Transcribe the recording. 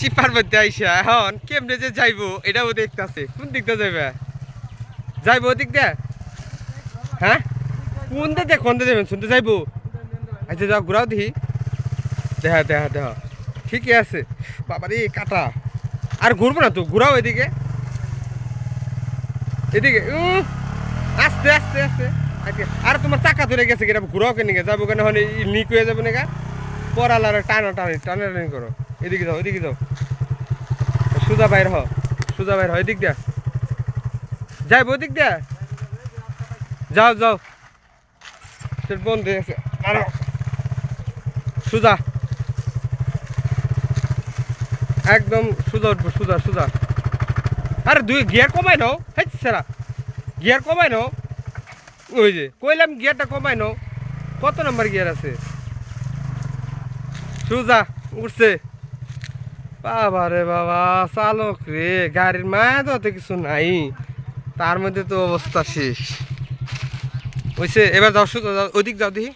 চিপার মধ্যে আইসা এখন কেমনে যে যাইবো এটাও দেখতেছে। কোন দিকটা যাইবে? যাইবো ওদিক দিয়ে? হ্যাঁ? কোন দিকে কোন দিকে যাবেন শুনতে যাইবো? আচ্ছা যাও ঘুরাও দেখি। দেখা দেখা দেখা ঠিকই আছে। বাবারে কাটা। আর ঘুরবো না তো ঘুরাও এদিকে। এদিকে আস্তে আস্তে আস্তে। আচ্ছা, আর তোমার চাকা ধরে গেছে কিনা? ঘুরাও কেন যাব কেন? হলে লিক হয়ে যাবে না পড়াল আর টানো টানি টানে টানি করো। এদিকে যাও এদিকে যাও। সুজা বাইর হ, সুজা বাইর হ, এদিক দিয়া। যাইব ওদিক দিয়া? যাও যাও। তোর বন্ধ হয়ে গেছে সুজা। একদম সুজা উঠবো, সুজা সুজা। আরে দুই গিয়ার কমাই নাও হেচ সেরা। গিয়ার কমাই নাও। ওই যে, কইলাম গিয়ারটা কমাই নাও। কত নাম্বার গিয়ার আছে? সুজা, উঠছে। বাবা রে বাবা, চালক রে, গাড়ির মায়া তো কিছু নাই। তার মধ্যে তো অবস্থা শেষ। ওইসে এবার যাও ওইদিক যাও দেখি।